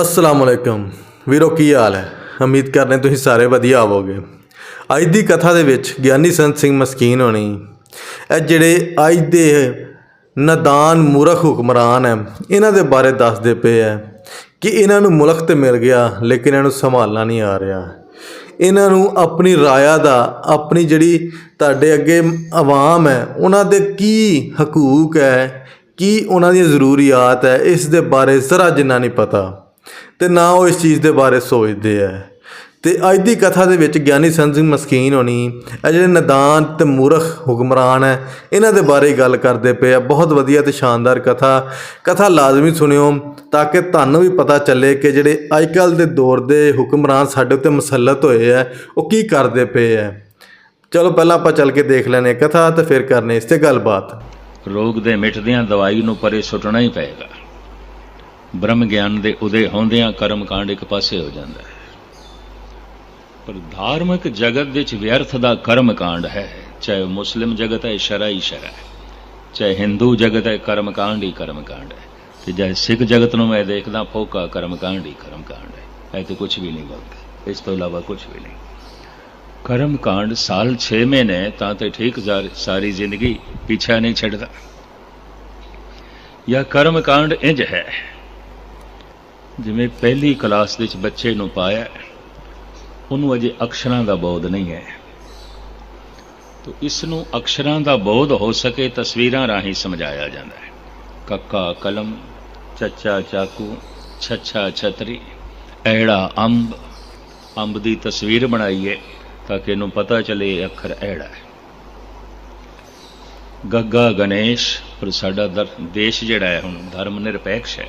ਅਸਲਾਮ ਅਲੈਕਮ। ਵੀਰੋ, ਕੀ ਹਾਲ ਹੈ? ਉਮੀਦ ਕਰਦੇ ਤੁਸੀਂ ਸਾਰੇ ਵਧੀਆ ਹੋਵੋਗੇ। ਅੱਜ ਦੀ ਕਥਾ ਦੇ ਵਿੱਚ ਗਿਆਨੀ ਸੰਤ ਸਿੰਘ ਮਸਕੀਨ ਹੋਣੀ। ਇਹ ਜਿਹੜੇ ਅੱਜ ਦੇ ਨਦਾਨ ਮੂਰਖ ਹੁਕਮਰਾਨ ਹੈ, ਇਹਨਾਂ ਦੇ ਬਾਰੇ ਦੱਸਦੇ ਪਏ ਹੈ ਕਿ ਇਹਨਾਂ ਨੂੰ ਮੁਲਕ ਤੇ ਮਿਲ ਗਿਆ, ਲੇਕਿਨ ਇਹਨਾਂ ਨੂੰ ਸੰਭਾਲਣਾ ਨਹੀਂ ਆ ਰਿਹਾ। ਇਹਨਾਂ ਨੂੰ ਆਪਣੀ ਰਾਇਆ ਦਾ, ਆਪਣੀ ਜਿਹੜੀ ਤੁਹਾਡੇ ਅੱਗੇ ਆਵਾਮ ਹੈ, ਉਹਨਾਂ ਦੇ ਕੀ ਹਕੂਕ ਹੈ, ਕੀ ਉਹਨਾਂ ਦੀ ਜ਼ਰੂਰੀਆਤ ਹੈ, ਇਸ ਦੇ ਬਾਰੇ ਜ਼ਰਾ ਜਿੰਨਾ ਨਹੀਂ ਪਤਾ। ਤੇ ਨਾ ਉਹ ਇਸ ਚੀਜ਼ ਦੇ ਬਾਰੇ ਸੋਚਦੇ ਆ ਤੇ ਅੱਜ ਦੀ ਕਥਾ ਦੇ ਵਿੱਚ ਗਿਆਨੀ ਸੰਤ ਸਿੰਘ ਮਸਕੀਨ ਹੋਣੀ, ਇਹ ਜਿਹੜੇ ਨਦਾਨ ਤੇ ਮੂਰਖ ਹੁਕਮਰਾਨ ਹੈ ਇਹਨਾਂ ਦੇ ਬਾਰੇ ਗੱਲ ਕਰਦੇ ਪਏ ਆ। ਬਹੁਤ ਵਧੀਆ ਤੇ ਸ਼ਾਨਦਾਰ ਕਥਾ। ਕਥਾ ਲਾਜ਼ਮੀ ਸੁਣਿਓ, ਤਾਂ ਕਿ ਤੁਹਾਨੂੰ ਵੀ ਪਤਾ ਚੱਲੇ ਕਿ ਜਿਹੜੇ ਅੱਜ ਕੱਲ੍ਹ ਦੇ ਦੌਰ ਦੇ ਹੁਕਮਰਾਨ ਸਾਡੇ ਉੱਤੇ ਮੁਸਲਤ ਹੋਏ ਆ ਉਹ ਕੀ ਕਰਦੇ ਪਏ ਆ ਚਲੋ, ਪਹਿਲਾਂ ਆਪਾਂ ਚੱਲ ਕੇ ਦੇਖ ਲੈਨੇ ਕਥਾ ਤੇ ਫਿਰ ਕਰਨੇ ਇਸ ਤੇ ਗੱਲਬਾਤ। ਰੋਗ ਦੇ ਮਿਟਦਿਆਂ ਦਵਾਈ ਨੂੰ ਪਰੇ ਸੁੱਟਣਾ ਹੀ ਪਏਗਾ। ਬ੍ਰਹਮ ਗਿਆਨ ਦੇ ਉਦੇ ਹੁੰਦਿਆਂ ਕਰਮ ਕਾਂਡ ਇੱਕ ਪਾਸੇ ਹੋ ਜਾਂਦਾ ਹੈ। ਪਰ ਧਾਰਮਿਕ ਜਗਤ ਵਿੱਚ ਵਿਅਰਥ ਦਾ ਕਰਮ ਕਾਂਡ ਹੈ। ਚਾਹੇ ਉਹ ਮੁਸਲਿਮ ਜਗਤ ਹੈ ਸ਼ਰਅ ਹੀ ਸ਼ਰਅ ਹੈ। ਚਾਹੇ ਹਿੰਦੂ ਜਗਤ ਹੈ ਕਰਮ ਕਾਂਡ ਹੀ ਕਰਮ ਕਾਂਡ ਹੈ। ਤੇ ਚਾਹੇ ਸਿੱਖ ਜਗਤ ਨੂੰ ਮੈਂ ਦੇਖਦਾ, ਫੋਕਾ ਕਰਮ ਕਾਂਡ ਹੀ ਕਰਮ ਕਾਂਡ ਹੈ। ਇਹ ਤੇ ਕੁਝ ਵੀ ਨਹੀਂ ਬਲਕਿ, ਇਸ ਤੋਂ ਇਲਾਵਾ ਕੁਝ ਵੀ ਨਹੀਂ। ਕਰਮ ਕਾਂਡ ਸਾਲ 6 ਮਹੀਨੇ, ਤਾਂ ਤੇ ਠੀਕ ਸਾਰੀ ਜ਼ਿੰਦਗੀ ਪਿੱਛਾ ਨਹੀਂ ਛੱਡਦਾ। ਜਾਂ ਕਰਮ ਕਾਂਡ ਇੰਜ ਹੈ ਜਿਵੇਂ ਪਹਿਲੀ ਕਲਾਸ ਵਿੱਚ ਬੱਚੇ ਨੂੰ ਪਾਇਆ ਉਹਨੂੰ ਅਜੇ ਅਕਸ਼ਰਾਂ ਦਾ ਬੋਧ ਨਹੀਂ ਹੈ। ਤੋ ਇਸ ਨੂੰ ਅਕਸ਼ਰਾਂ ਦਾ ਬੋਧ ਹੋ ਸਕੇ ਤਸਵੀਰਾਂ ਰਾਹੀਂ ਸਮਝਾਇਆ ਜਾਂਦਾ ਹੈ। ਕੱਕਾ ਕਲਮ, ਚੱਚਾ ਚਾਕੂ, ਛੱਛਾ ਛਤਰੀ, ਐੜਾ ਅੰਬ ਅੰਬ ਦੀ ਤਸਵੀਰ ਬਣਾਈਏ ਤਾਂ ਕਿ ਇਹਨੂੰ ਪਤਾ ਚਲੇ ਇਹ ਅੱਖਰ ਐੜਾ ਹੈ। ਗੱਗਾ ਗਣੇਸ਼, ਪਰ ਸਾਡਾ ਦਰ- ਦੇਸ਼ ਜਿਹੜਾ ਹੈ ਹੁਣ ਧਰਮ ਨਿਰਪੇਖ ਹੈ।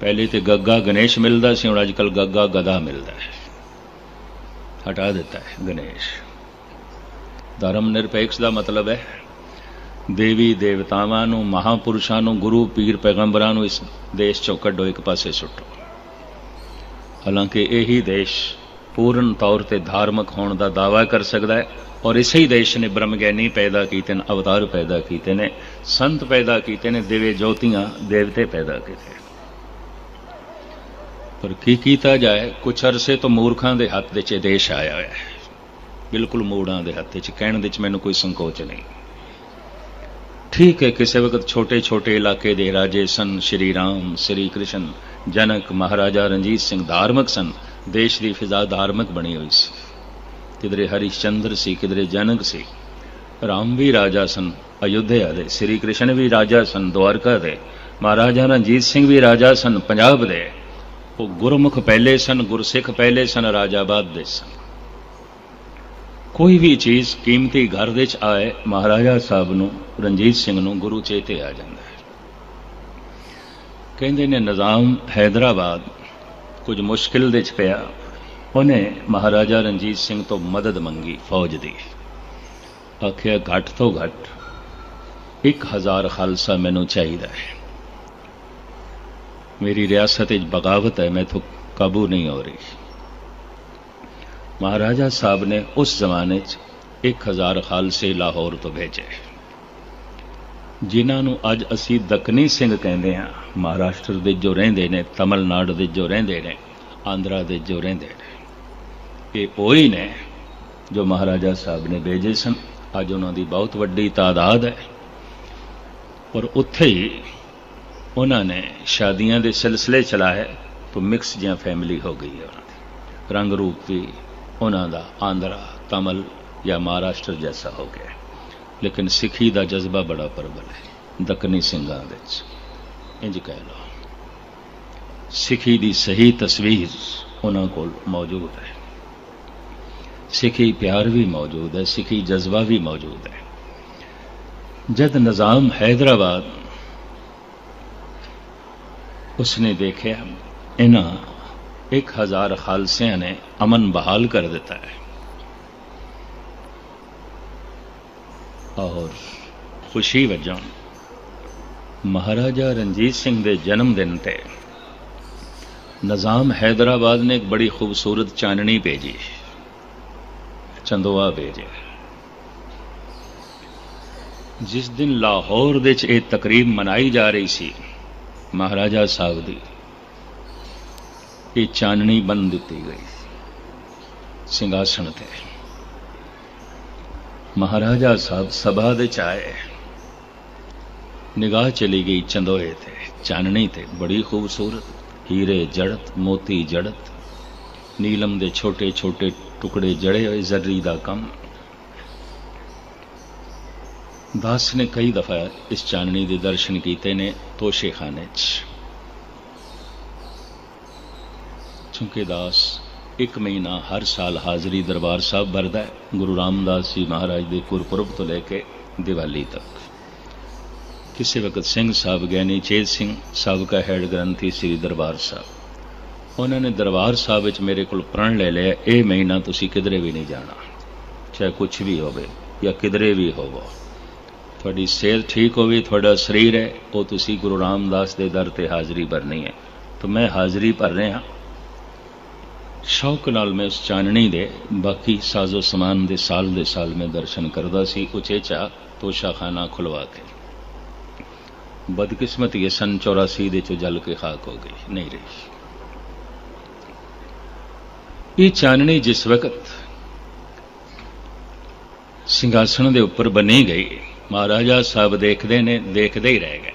ਪਹਿਲੇ ਤੇ ਗੱਗਾ ਗਣੇਸ਼ ਮਿਲਦਾ ਸੀ, ਹੁਣ ਅੱਜ ਅੱਜਕੱਲ ਗੱਗਾ ਗਦਾ ਮਿਲਦਾ ਹੈ। ਹਟਾ ਦਿੱਤਾ ਹੈ ਗਣੇਸ਼। ਧਰਮ ਨਿਰਪੇਖ ਦਾ ਮਤਲਬ ਹੈ, ਦੇਵੀ ਦੇਵਤਾਵਾਂ ਨੂੰ, ਮਹਾਪੁਰਸ਼ਾਂ ਨੂੰ, ਗੁਰੂ, ਪੀਰ, ਪੈਗੰਬਰਾਂ ਨੂੰ ਇਸ ਦੇਸ਼ ਚੋਂ ਕੱਢੋ, ਇੱਕ ਪਾਸੇ ਸੁੱਟੋ। ਹਾਲਾਂਕਿ ਇਹੀ ਦੇਸ਼ ਪੂਰਨ ਤੌਰ ਤੇ ਧਾਰਮਿਕ ਹੋਣ ਦਾ ਦਾਅਵਾ ਕਰ ਸਕਦਾ ਹੈ ਔਰ ਇਸੇ ਹੀ ਦੇਸ਼ ਨੇ ਬ੍ਰਹਮ ਗਿਆਨੀ ਪੈਦਾ ਕੀਤੇ ਨੇ, ਅਵਤਾਰ ਪੈਦਾ ਕੀਤੇ ਨੇ, ਸੰਤ ਪੈਦਾ ਕੀਤੇ ਨੇ ਦੇਵੇ ਜੋਤੀਆਂ, ਦੇਵਤੇ ਪੈਦਾ ਕੀਤੇ ਪਰ ਕੀ ਕੀਤਾ ਜਾਏ? ਕੁਛ ਅਰਸੇ ਤੋਂ ਮੂਰਖਾਂ ਦੇ ਹੱਥ ਵਿੱਚ ਇਹ ਦੇਸ਼ ਆਇਆ ਹੋਇਆ ਹੈ। ਬਿਲਕੁਲ ਮੂੜਾਂ ਦੇ ਹੱਥ ਵਿੱਚ, ਕਹਿਣ ਵਿੱਚ ਮੈਨੂੰ ਕੋਈ ਸੰਕੋਚ ਨਹੀਂ। ਠੀਕ ਹੈ, ਕਿਸੇ ਵਕਤ ਛੋਟੇ ਛੋਟੇ ਇਲਾਕੇ ਦੇ ਰਾਜੇ ਸਨ ਸ਼੍ਰੀ ਰਾਮ, ਸ਼੍ਰੀ ਕ੍ਰਿਸ਼ਨ, ਜਨਕ ਮਹਾਰਾਜਾ ਰਣਜੀਤ ਸਿੰਘ ਧਾਰਮਿਕ ਸਨ, ਦੇਸ਼ ਦੀ ਫਿਜ਼ਾ ਧਾਰਮਿਕ ਬਣੀ ਹੋਈ ਸੀ। ਕਿਧਰੇ ਹਰੀਸ਼ਚੰਦਰ ਸੀ, ਕਿਧਰੇ ਜਨਕ ਸੀ। ਰਾਮ ਵੀ ਰਾਜਾ ਸਨ, ਅਯੁੱਧਿਆ ਦੇ, ਸ਼੍ਰੀ ਕ੍ਰਿਸ਼ਨ ਵੀ ਰਾਜਾ ਸਨ, ਦੁਆਰਕਾ ਦੇ, ਮਹਾਰਾਜਾ ਰਣਜੀਤ ਸਿੰਘ ਵੀ ਰਾਜਾ ਸਨ, ਪੰਜਾਬ ਦੇ। ਉਹ ਗੁਰਮੁਖ ਪਹਿਲੇ ਸਨ, ਗੁਰਸਿੱਖ ਪਹਿਲੇ ਸਨ ਰਾਜਾਬਾਦ ਦੇ ਸਨ। ਕੋਈ ਵੀ ਚੀਜ਼ ਕੀਮਤੀ ਘਰ ਦੇ ਵਿੱਚ ਆਏ, ਮਹਾਰਾਜਾ ਸਾਹਿਬ ਨੂੰ, ਰਣਜੀਤ ਸਿੰਘ ਨੂੰ ਗੁਰੂ ਚੇਤੇ ਆ ਜਾਂਦਾ ਹੈ। ਕਹਿੰਦੇ ਨੇ, ਨਿਜ਼ਾਮ ਹੈਦਰਾਬਾਦ ਕੁਝ ਮੁਸ਼ਕਿਲ ਦੇ ਚ ਪਿਆ। ਉਹਨੇ ਮਹਾਰਾਜਾ ਰਣਜੀਤ ਸਿੰਘ ਤੋਂ ਮਦਦ ਮੰਗੀ, ਫੌਜ ਦੀ। ਆਖਿਆ, ਘੱਟ ਤੋਂ ਘੱਟ 1000 ਖਾਲਸਾ ਮੈਨੂੰ ਚਾਹੀਦਾ ਹੈ। ਮੇਰੀ ਰਿਆਸਤ ਵਿੱਚ ਬਗਾਵਤ ਹੈ ਮੈਥੋਂ ਕਾਬੂ ਨਹੀਂ ਹੋ ਰਹੀ ਮਹਾਰਾਜਾ ਸਾਹਿਬ ਨੇ ਉਸ ਜ਼ਮਾਨੇ 'ਚ 1000 ਖਾਲਸੇ ਲਾਹੌਰ ਤੋਂ ਭੇਜੇ ਜਿਨ੍ਹਾਂ ਨੂੰ ਅੱਜ ਅਸੀਂ ਦੱਖਣੀ ਸਿੰਘ ਕਹਿੰਦੇ ਹਾਂ ਮਹਾਰਾਸ਼ਟਰ ਦੇ ਜੋ ਰਹਿੰਦੇ ਨੇ ਤਮਿਲਨਾਡੂ ਦੇ ਜੋ ਰਹਿੰਦੇ ਨੇ ਆਂਧਰਾ ਦੇ ਜੋ ਰਹਿੰਦੇ ਨੇ ਇਹ ਉਹੀ ਨੇ ਜੋ ਮਹਾਰਾਜਾ ਸਾਹਿਬ ਨੇ ਭੇਜੇ ਸਨ ਅੱਜ ਉਹਨਾਂ ਦੀ ਬਹੁਤ ਵੱਡੀ ਤਾਦਾਦ ਹੈ ਪਰ ਉੱਥੇ ਹੀ ਉਹਨਾਂ ਨੇ ਸ਼ਾਦੀਆਂ ਦੇ ਸਿਲਸਿਲੇ ਚਲਾਏ ਤਾਂ ਮਿਕਸ ਜਿਹਾ ਫੈਮਿਲੀ ਹੋ ਗਈ ਹੈ ਉਹਨਾਂ ਦੀ। ਰੰਗ ਰੂਪ ਵੀ ਉਹਨਾਂ ਦਾ ਆਂਧਰਾ, ਤਮਲ ਜਾਂ ਮਹਾਰਾਸ਼ਟਰ ਜੈਸਾ ਹੋ ਗਿਆ। ਲੇਕਿਨ ਸਿੱਖੀ ਦਾ ਜਜ਼ਬਾ ਬੜਾ ਪ੍ਰਬਲ ਹੈ, ਦੱਖਣੀ ਸਿੰਘਾਂ ਵਿੱਚ। ਇੰਜ ਕਹਿ ਲਓ, ਸਿੱਖੀ ਦੀ ਸਹੀ ਤਸਵੀਰ ਉਹਨਾਂ ਕੋਲ ਮੌਜੂਦ ਹੈ। ਸਿੱਖੀ ਪਿਆਰ ਵੀ ਮੌਜੂਦ ਹੈ, ਸਿੱਖੀ ਜਜ਼ਬਾ ਵੀ ਮੌਜੂਦ ਹੈ। ਜਦ ਨਿਜ਼ਾਮ ਹੈਦਰਾਬਾਦ ਉਸਨੇ ਦੇਖਿਆ, ਇਹਨਾਂ 1000 ਖਾਲਸਿਆਂ ਨੇ ਅਮਨ ਬਹਾਲ ਕਰ ਦਿੱਤਾ ਹੈ। ਔਰ ਖੁਸ਼ੀ ਵਜੋਂ ਮਹਾਰਾਜਾ ਰਣਜੀਤ ਸਿੰਘ ਦੇ ਜਨਮ ਦਿਨ ਤੇ ਨਿਜ਼ਾਮ ਹੈਦਰਾਬਾਦ ਨੇ ਇੱਕ ਬੜੀ ਖੂਬਸੂਰਤ ਚਾਨਣੀ ਭੇਜੀ, ਚੰਦੋਆ ਭੇਜਿਆ। ਜਿਸ ਦਿਨ ਲਾਹੌਰ ਦੇ ਵਿੱਚ ਇਹ ਤਕਰੀਬ ਮਨਾਈ ਜਾ ਰਹੀ ਸੀ ਮਹਾਰਾਜਾ ਸਾਹਿਬ ਦੀ ਇਹ ਚਾਨਣੀ ਬੰਨ ਦਿੱਤੀ ਗਈ। ਸਿੰਘਾਸਣ ਤੇ ਮਹਾਰਾਜਾ ਸਾਹਿਬ ਸਭਾ ਦੇ ਚ ਆਏ। ਨਿਗਾਹ ਚਲੀ ਗਈ ਚੰਦੋਏ ਤੇ। ਚਾਨਣੀ ਤੇ ਬੜੀ ਖੂਬਸੂਰਤ। ਹੀਰੇ ਜੜਤ, ਮੋਤੀ ਜੜਤ। ਨੀਲਮ ਦੇ ਛੋਟੇ ਛੋਟੇ ਟੁਕੜੇ ਜੜੇ ਹੋਏ ਜ਼ਰਰੀ ਦਾ ਕੰਮ। ਦਾਸ ਨੇ ਕਈ ਦਫਾ ਇਸ ਚਾਨਣੀ ਦੇ ਦਰਸ਼ਨ ਕੀਤੇ ਨੇ ਤੋਸ਼ੇਖਾਨੇ 'ਚ। ਚੁੰਕੇ ਦਾਸ ਇੱਕ ਮਹੀਨਾ ਹਰ ਸਾਲ ਹਾਜ਼ਰੀ ਦਰਬਾਰ ਸਾਹਿਬ ਵਰਦਾ ਹੈ, ਗੁਰੂ ਰਾਮਦਾਸ ਜੀ ਮਹਾਰਾਜ ਦੇ ਗੁਰਪੁਰਬ ਤੋਂ ਲੈ ਕੇ ਦੀਵਾਲੀ ਤੱਕ। ਕਿਸੇ ਵਕਤ ਸਿੰਘ ਸਾਹਿਬ ਗਿਆਨੀ ਚੇਤ ਸਿੰਘ ਸਾਬਕਾ ਹੈਡ ਗ੍ਰੰਥੀ ਸ੍ਰੀ ਦਰਬਾਰ ਸਾਹਿਬ। ਉਹਨਾਂ ਨੇ ਦਰਬਾਰ ਸਾਹਿਬ ਵਿੱਚ ਮੇਰੇ ਕੋਲ ਪ੍ਰਣ ਲੈ ਲਿਆ, ਇਹ ਮਹੀਨਾ ਤੁਸੀਂ ਕਿਧਰੇ ਵੀ ਨਹੀਂ ਜਾਣਾ। ਚਾਹੇ ਕੁਝ ਵੀ ਹੋਵੇ ਜਾਂ ਕਿਧਰੇ ਵੀ ਹੋਵੋ। ਤੁਹਾਡੀ ਸਿਹਤ ਠੀਕ ਹੋਵੇ, ਤੁਹਾਡਾ ਸਰੀਰ ਹੈ, ਉਹ ਤੁਸੀਂ ਗੁਰੂ ਰਾਮਦਾਸ ਦੇ ਦਰ ਤੇ ਹਾਜ਼ਰੀ ਭਰਨੀ ਹੈ। ਤਾਂ ਮੈਂ ਹਾਜ਼ਰੀ ਭਰ ਰਿਹਾ। ਸ਼ੌਕ ਨਾਲ ਮੈਂ ਉਸ ਚਾਨਣੀ ਦੇ, ਬਾਕੀ ਸਾਜ਼ੋ ਸਮਾਨ ਦੇ ਸਾਲ ਦੇ ਸਾਲ ਮੈਂ ਦਰਸ਼ਨ ਕਰਦਾ ਸੀ ਉਚੇਚਾ ਤੋਸ਼ਾਖਾਨਾ ਖੁਲਵਾ ਕੇ। ਬਦਕਿਸਮਤੀ ਇਹ ਸਨ 84 ਦੇ ਚੋਂ ਜਲ ਕੇ ਖਾਕ ਹੋ ਗਈ, ਨਹੀਂ ਰਹੀ। ਇਹ ਚਾਨਣੀ ਜਿਸ ਵਕਤ ਸਿੰਘਾਸਣ ਦੇ ਉੱਪਰ ਬਣੀ ਗਈ ਮਹਾਰਾਜਾ ਸਭ ਦੇਖਦੇ ਨੇ, ਦੇਖਦੇ ਹੀ ਰਹਿ ਗਏ।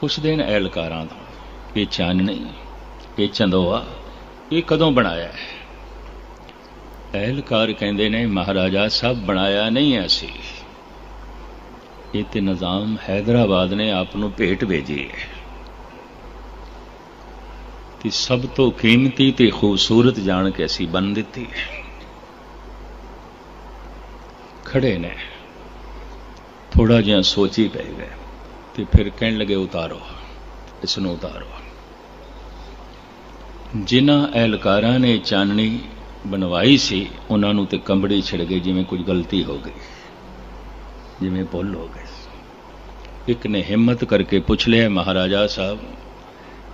ਪੁੱਛਦੇ ਨੇ ਐਲਕਾਰਾਂ ਤੋਂ ਇਹ ਚਾਨਣੀ ਇਹ ਚੰਦੋਆ, ਇਹ ਕਦੋਂ ਬਣਾਇਆ ਹੈ? ਐਲਕਾਰ ਕਹਿੰਦੇ ਨੇ, ਮਹਾਰਾਜਾ ਸਭ ਬਣਾਇਆ ਨਹੀਂ ਹੈ ਸੀ ਇਹ ਤੇ ਨਿਜ਼ਾਮ ਹੈਦਰਾਬਾਦ ਨੇ ਆਪ ਨੂੰ ਭੇਟ ਭੇਜੀ ਹੈ। ਤੇ ਸਭ ਤੋਂ ਕੀਮਤੀ ਤੇ ਖੂਬਸੂਰਤ ਜਾਣ ਕੇ ਅਸੀਂ ਬੰਨ ਦਿੱਤੀ ਹੈ। ਖੜੇ ਨੇ। ਥੋੜਾ ਜਿਹਾ ਸੋਚੀ ਪੈ ਗਏ ਤੇ ਫਿਰ ਕਹਿਣ ਲੱਗੇ, ਉਤਾਰੋ, ਇਸ ਨੂੰ ਉਤਾਰੋ। ਜਿਨ੍ਹਾਂ ਐਲਕਾਰਾਂ ਨੇ ਚਾਨਣੀ ਬਣਵਾਈ ਸੀ, ਉਹਨਾਂ ਨੂੰ ਤੇ ਕੰਬੜੀ ਛਿੜ ਗਈ ਜਿਵੇਂ ਕੁਝ ਗਲਤੀ ਹੋ ਗਈ, ਜਿਵੇਂ ਭੁੱਲ ਹੋ ਗਈ ਇੱਕ ਨੇ ਹਿੰਮਤ ਕਰਕੇ ਪੁੱਛ ਲਿਆ, ਮਹਾਰਾਜਾ ਸਾਹਿਬ,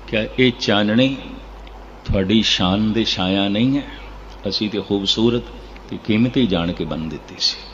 ਕਿਆ ਇਹ ਚਾਨਣੀ ਤੁਹਾਡੀ ਸ਼ਾਨ ਦੇ ਛਾਇਆ ਨਹੀਂ ਹੈ? ਅਸੀਂ ਤੇ ਖੂਬਸੂਰਤ ਤੇ ਕੀਮਤੀ ਜਾਣ ਕੇ ਬੰਨ ਦਿੱਤੀ ਸੀ।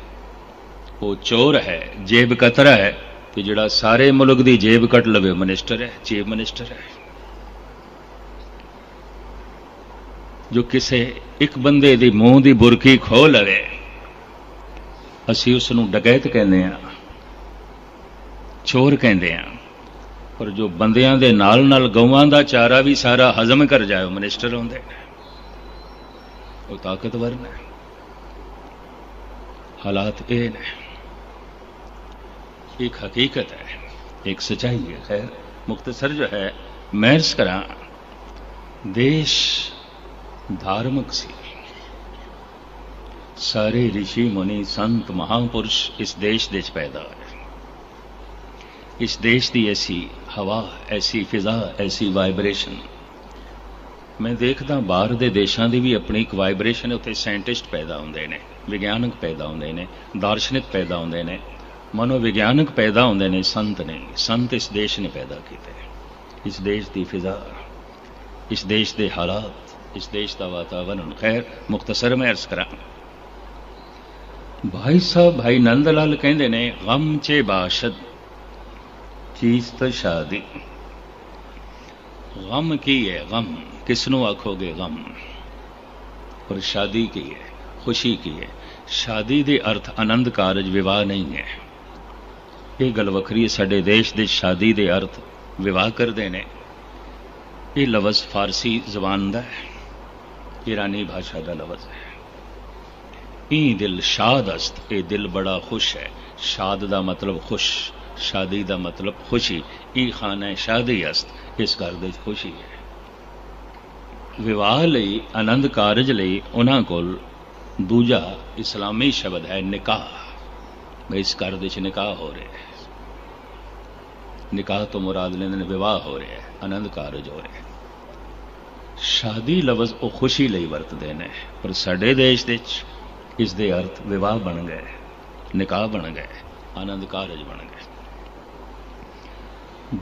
ਉਹ ਚੋਰ ਹੈ, ਜੇਬ ਕਤਰਾ ਹੈ ਤੇ ਜਿਹੜਾ ਸਾਰੇ ਮੁਲਕ ਦੀ ਜੇਬ ਕੱਟ ਲਵੇ ਮਿਨਿਸਟਰ ਹੈ, ਚੀਫ ਮਿਨਿਸਟਰ ਹੈ। ਜੋ ਕਿਸੇ ਇੱਕ ਬੰਦੇ ਦੀ ਮੂੰਹ ਦੀ ਬੁਰਕੀ ਖੋਹ ਲਵੇ, ਅਸੀਂ ਉਸ ਨੂੰ ਡਕੈਤ ਕਹਿੰਦੇ ਆ ਚੋਰ ਕਹਿੰਦੇ ਆ ਪਰ ਜੋ ਬੰਦਿਆਂ ਦੇ ਨਾਲ ਨਾਲ ਗਊਆਂ ਦਾ ਚਾਰਾ ਵੀ ਸਾਰਾ ਹਜ਼ਮ ਕਰ ਜਾਏ, ਉਹ ਮਿਨਿਸਟਰ ਹੁੰਦੇ ਨੇ। ਉਹ ਤਾਕਤਵਰ ਨੇ। ਹਾਲਾਤ ਇਹ ਨੇ। एक हकीकत है एक सच्चाई है खैर मुख्तसर जो है मैर्स करा देश धार्मिक सी ਸਾਰੇ ઋષਿ ਮੁਨੀ ਸੰਤ ਮਹਾਪੁਰਸ਼ ਇਸ ਦੇਸ਼ ਦੇ ਵਿੱਚ ਪੈਦਾ ਹੋਏ ਇਸ ਦੇਸ਼ ਦੀ ਐਸੀ ਹਵਾ ਐਸੀ ਫਿਜ਼ਾ ਐਸੀ ਵਾਈਬ੍ਰੇਸ਼ਨ ਮੈਂ ਦੇਖਦਾ ਬਾਹਰ ਦੇ ਦੇਸ਼ਾਂ ਦੀ ਵੀ ਆਪਣੀ ਇੱਕ ਵਾਈਬ੍ਰੇਸ਼ਨ ਉੱਥੇ ਸਾਇੰਟਿਸਟ ਪੈਦਾ ਹੁੰਦੇ ਨੇ ਵਿਗਿਆਨਕ ਪੈਦਾ ਹੁੰਦੇ ਨੇ ਦਾਰਸ਼ਨਿਕ ਪੈਦਾ ਹੁੰਦੇ ਨੇ ਮਨੋਵਿਗਿਆਨਕ ਪੈਦਾ ਹੁੰਦੇ ਨੇ, ਸੰਤ ਨੇ। ਸੰਤ ਇਸ ਦੇਸ਼ ਨੇ ਪੈਦਾ ਕੀਤੇ। ਇਸ ਦੇਸ਼ ਦੀ ਫਿਜ਼ਾ, ਇਸ ਦੇਸ਼ ਦੇ ਹਾਲਾਤ, ਇਸ ਦੇਸ਼ ਦਾ ਵਾਤਾਵਰਣ। ਖੈਰ ਮੁਖਤਸਰ ਮੈਂ ਅਰਜ਼ ਕਰਾਂ। ਭਾਈ ਸਾਹਿਬ, ਭਾਈ ਨੰਦ ਲਾਲ ਕਹਿੰਦੇ ਨੇ, ਗਮ ਚੇ ਬਾਸ਼ਦ, ਚੀਜ਼ ਤਾਂ ਸ਼ਾਦੀ। ਗਮ ਕੀ ਹੈ ਗਮ? ਕਿਸ ਨੂੰ ਆਖੋਗੇ ਗਮ? ਔਰ ਸ਼ਾਦੀ ਕੀ ਹੈ? ਖੁਸ਼ੀ ਕੀ ਹੈ? ਸ਼ਾਦੀ ਦੇ ਅਰਥ ਆਨੰਦ ਕਾਰਜ, ਵਿਵਾਹ ਨਹੀਂ ਹੈ। ਇਹ ਗੱਲ ਵੱਖਰੀ ਹੈ, ਸਾਡੇ ਦੇਸ਼ ਦੇ ਸ਼ਾਦੀ ਦੇ ਅਰਥ ਵਿਵਾਹ ਕਰਦੇ ਨੇ। ਇਹ ਲਫ਼ਜ਼ ਫਾਰਸੀ ਜ਼ਬਾਨ ਦਾ ਹੈ ਈਰਾਨੀ ਭਾਸ਼ਾ ਦਾ ਲਫ਼ਜ਼ ਹੈ। ਇਹ ਦਿਲ ਸ਼ਾਦ ਅਸਤ ਇਹ ਦਿਲ ਬੜਾ ਖੁਸ਼ ਹੈ। ਸ਼ਾਦ ਦਾ ਮਤਲਬ ਖੁਸ਼, ਸ਼ਾਦੀ ਦਾ ਮਤਲਬ ਖੁਸ਼ੀ। ਇਹ ਖਾਨਾ ਸ਼ਾਦੀ ਅਸਤ, ਇਸ ਘਰ ਦੇ ਵਿੱਚ ਖੁਸ਼ੀ ਹੈ। ਵਿਵਾਹ ਲਈ, ਆਨੰਦ ਕਾਰਜ ਲਈ ਉਹਨਾਂ ਕੋਲ ਦੂਜਾ ਇਸਲਾਮੀ ਸ਼ਬਦ ਹੈ ਨਿਕਾਹ। ਬਈ ਇਸ ਘਰ ਦੇ ਵਿੱਚ ਨਿਕਾਹ ਹੋ ਰਿਹਾ ਹੈ। ਨਿਕਾਹ ਤੋਂ ਮੁਰਾਦ ਲੈਂਦੇ ਨੇ, ਵਿਵਾਹ ਹੋ ਰਿਹਾ ਹੈ, ਆਨੰਦ ਕਾਰਜ ਹੋ ਰਿਹਾ ਹੈ। ਸ਼ਾਦੀ ਲਫ਼ਜ਼ ਉਹ ਖੁਸ਼ੀ ਲਈ ਵਰਤਦੇ ਨੇ, ਪਰ ਸਾਡੇ ਦੇਸ਼ ਦੇ ਵਿੱਚ ਇਸ ਦੇ ਅਰਥ ਵਿਵਾਹ ਬਣ ਗਏ, ਨਿਕਾਹ ਬਣ ਗਏ, ਆਨੰਦ ਕਾਰਜ ਬਣ ਗਏ।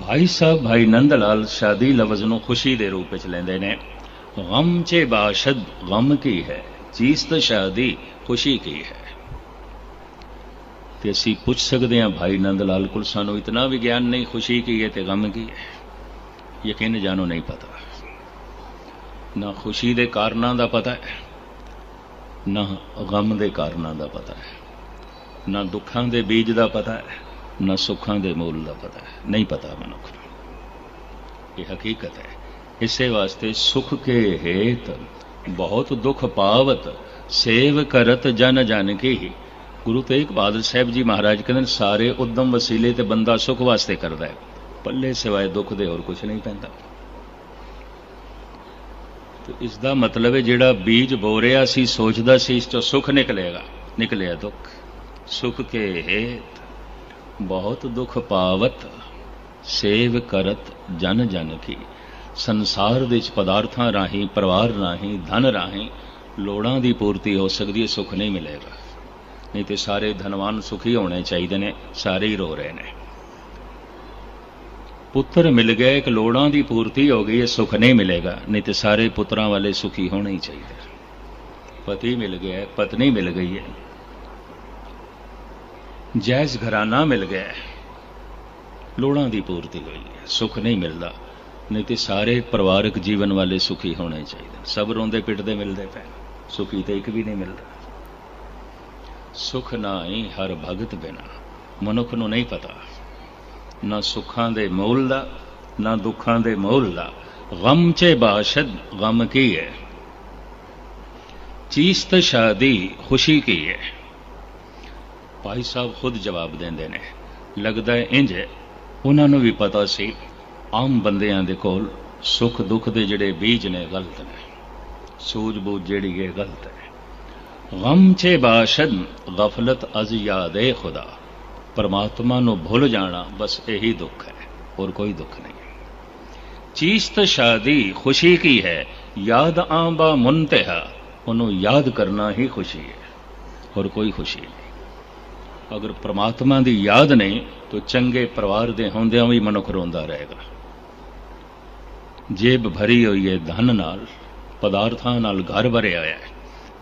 ਭਾਈ ਸਾਹਿਬ, ਭਾਈ ਨੰਦ ਲਾਲ ਸ਼ਾਦੀ ਲਫ਼ਜ਼ ਨੂੰ ਖੁਸ਼ੀ ਦੇ ਰੂਪ ਵਿੱਚ ਲੈਂਦੇ ਨੇ। ਗਮ ਚੇ ਬਾਸ਼ਦ, ਗਮ ਕੀ ਹੈ? ਚੀਜ਼ ਤਾਂ ਸ਼ਾਦੀ, ਖੁਸ਼ੀ ਕੀ ਹੈ? ਤੇ ਅਸੀਂ ਪੁੱਛ ਸਕਦੇ ਹਾਂ, ਭਾਈ ਨੰਦ ਲਾਲ ਕੋਲ ਸਾਨੂੰ ਇਤਨਾ ਵਿਗਿਆਨ ਨਹੀਂ, ਖੁਸ਼ੀ ਕੀ ਹੈ ਤੇ ਗਮ ਕੀ ਹੈ? ਯਕੀਨ ਜਾਣੋ ਨਹੀਂ ਪਤਾ। ਨਾ ਖੁਸ਼ੀ ਦੇ ਕਾਰਨਾਂ ਦਾ ਪਤਾ ਹੈ, ਨਾ ਗਮ ਦੇ ਕਾਰਨਾਂ ਦਾ ਪਤਾ ਹੈ। ਨਾ ਦੁੱਖਾਂ ਦੇ ਬੀਜ ਦਾ ਪਤਾ ਹੈ, ਨਾ ਸੁੱਖਾਂ ਦੇ ਮੂਲ ਦਾ ਪਤਾ ਹੈ। ਨਹੀਂ ਪਤਾ ਮਨੁੱਖ ਨੂੰ। ਇਹ ਹਕੀਕਤ ਹੈ। ਇਸੇ ਵਾਸਤੇ ਸੁਖ ਕੇ ਹੇਤ ਬਹੁਤ ਦੁੱਖ ਪਾਵਤ, ਸੇਵ ਕਰਤ ਜਨ ਜਨ ਕੀ। ਗੁਰੂ ਤੇਗ ਬਹਾਦਰ ਸਾਹਿਬ ਜੀ ਮਹਾਰਾਜ ਕਹਿੰਦੇ ਨੇ, ਸਾਰੇ ਉਦਮ ਵਸੀਲੇ ਤੇ ਬੰਦਾ ਸੁਖ ਵਾਸਤੇ ਕਰਦਾ ਹੈ। ਪੱਲੇ ਸਿਵਾਏ ਦੁੱਖ ਦੇ ਹੋਰ ਕੁਝ ਨਹੀਂ ਪੈਂਦਾ। ਤੇ ਇਸ ਦਾ ਮਤਲਬ ਹੈ, ਜਿਹੜਾ ਬੀਜ ਬੋ ਰਿਹਾ ਸੀ, ਸੋਚਦਾ ਸੀ, ਇਸ ਤੋਂ ਸੁਖ ਨਿਕਲੇਗਾ। ਨਿਕਲਿਆ ਦੁੱਖ। ਸੁਖ ਕੇ ਹੇਤ ਬਹੁਤ ਦੁੱਖ ਪਾਵਤ, ਸੇਵ ਕਰਤ ਜਨ ਜਨ ਕੀ। ਸੰਸਾਰ ਦੇ ਵਿੱਚ ਪਦਾਰਥਾਂ ਰਾਹੀਂ, ਪਰਿਵਾਰ ਰਾਹੀਂ, ਧਨ ਰਾਹੀਂ ਲੋੜਾਂ ਦੀ ਪੂਰਤੀ ਹੋ ਸਕਦੀ ਹੈ, ਸੁਖ ਨਹੀਂ ਮਿਲੇਗਾ। ਨਹੀਂ ਤੇ ਸਾਰੇ ਧਨਵਾਨ ਸੁਖੀ ਹੋਣੇ ਚਾਹੀਦੇ ਨੇ, ਸਾਰੇ ਹੀ ਰੋ ਰਹੇ ਨੇ। ਪੁੱਤਰ ਮਿਲ ਗਏ, ਇੱਕ ਲੋੜਾਂ ਦੀ ਪੂਰਤੀ ਹੋ ਗਈ ਹੈ ਸੁਖ ਨਹੀਂ ਮਿਲੇਗਾ, ਨਹੀਂ ਤੇ ਸਾਰੇ ਪੁੱਤਰਾਂ ਵਾਲੇ ਸੁਖੀ ਹੋਣੇ ਹੀ ਚਾਹੀਦੇ। ਪਤੀ ਮਿਲ ਗਿਆ, ਪਤਨੀ ਮਿਲ ਗਈ ਹੈ। ਜੈਸ ਘਰਾਨਾ ਮਿਲ ਗਿਆ, ਲੋੜਾਂ ਦੀ ਪੂਰਤੀ ਹੋਈ ਹੈ, ਸੁਖ ਨਹੀਂ ਮਿਲਦਾ, ਨਹੀਂ ਤੇ ਸਾਰੇ ਪਰਿਵਾਰਕ ਜੀਵਨ ਵਾਲੇ ਸੁਖੀ ਹੋਣੇ ਚਾਹੀਦੇ ਸਭ ਰੋਂਦੇ ਪਿੱਟਦੇ ਮਿਲਦੇ ਪਏ ਸੁਖੀ ਤਾਂ ਇੱਕ ਵੀ ਨਹੀਂ ਮਿਲਦਾ। ਸੁਖ ਨਾਹੀ ਹਰ ਭਗਤ ਬਿਨਾ। ਮਨੁੱਖ ਨੂੰ ਨਹੀਂ ਪਤਾ। ਨਾ ਸੁੱਖਾਂ ਦੇ ਮੂਲ ਦਾ, ਨਾ ਦੁੱਖਾਂ ਦੇ ਮੂਲ ਦਾ। ਗਮ ਚ ਬਾਸ਼ਦ ਗਮ ਕੀ ਹੈ ਚੀਸਤ ਸ਼ਾਦੀ ਖੁਸ਼ੀ ਕੀ ਹੈ ਭਾਈ ਸਾਹਿਬ ਖੁਦ ਜਵਾਬ ਦਿੰਦੇ ਨੇ। ਲੱਗਦਾ ਹੈ। ਉਹਨਾਂ ਨੂੰ ਵੀ ਪਤਾ ਸੀ, ਆਮ ਬੰਦਿਆਂ ਦੇ ਕੋਲ ਸੁੱਖ ਦੁੱਖ ਦੇ ਜਿਹੜੇ ਬੀਜ ਨੇ, ਗਲਤ ਨੇ। ਸੂਝ-ਬੂਝ ਜਿਹੜੀ ਹੈ, ਗਲਤ ਹੈ। ਗਮ ਚੇ ਬਾਸ਼ਦ ਗਫਲਤ ਅਜ਼ ਯਾਦੇ ਖੁਦਾ ਪਰਮਾਤਮਾ ਨੂੰ ਭੁੱਲ ਜਾਣਾ ਬਸ ਇਹੀ ਦੁੱਖ ਹੈ ਹੋਰ ਕੋਈ ਦੁੱਖ ਨਹੀਂ ਚੀਜ਼ ਤਾਂ ਸ਼ਾਦੀ ਖੁਸ਼ੀ ਕੀ ਹੈ ਯਾਦ ਆਂਬਾ ਮੁੰਤਹਾ ਉਹਨੂੰ ਯਾਦ ਕਰਨਾ ਹੀ ਖੁਸ਼ੀ ਹੈ ਹੋਰ ਕੋਈ ਖੁਸ਼ੀ ਨਹੀਂ ਅਗਰ ਪ੍ਰਮਾਤਮਾ ਦੀ ਯਾਦ ਨਹੀਂ ਤਾਂ ਚੰਗੇ ਪਰਿਵਾਰ ਦੇ ਹੁੰਦਿਆਂ ਵੀ ਮਨੁੱਖ ਰੋਂਦਾ ਰਹੇਗਾ ਜੇਬ ਭਰੀ ਹੋਈ ਹੈ ਧਨ ਨਾਲ ਪਦਾਰਥਾਂ ਨਾਲ ਘਰ ਭਰਿਆ ਹੋਇਆ ਹੈ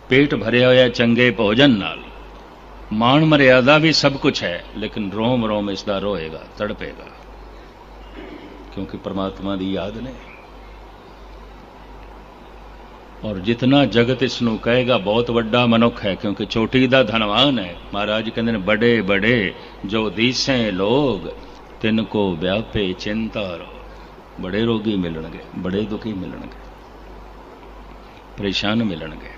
ਪੇਟ ਭਰਿਆ ਹੋਇਆ ਚੰਗੇ ਭੋਜਨ ਨਾਲ। ਮਾਣ ਮਰਿਆਦਾ ਵੀ ਸਭ ਕੁਝ ਹੈ, ਲੇਕਿਨ ਰੋਮ ਰੋਮ ਇਸ ਦਾ ਰੋਏਗਾ, ਤੜਪੇਗਾ। ਕਿਉਂਕਿ ਪਰਮਾਤਮਾ ਦੀ ਯਾਦ ਨੇ। ਔਰ ਜਿਤਨਾ ਜਗਤ ਇਸ ਨੂੰ ਕਹੇਗਾ, ਬਹੁਤ ਵੱਡਾ ਮਨੁੱਖ ਹੈ, ਕਿਉਂਕਿ ਛੋਟੀ ਦਾ ਧਨਵਾਨ ਹੈ। ਮਹਾਰਾਜ ਕਹਿੰਦੇ ਨੇ, ਬੜੇ ਬੜੇ, ਜੋ ਦੀਸੇ ਲੋਗ, ਤਿੰਨ ਕੋ ਵਿਆਪੇ ਚਿੰਤਾ ਰੋ। ਬੜੇ ਰੋਗੀ ਮਿਲਣਗੇ, ਬੜੇ ਦੁਖੀ ਮਿਲਣਗੇ, ਪਰੇਸ਼ਾਨ ਮਿਲਣਗੇ।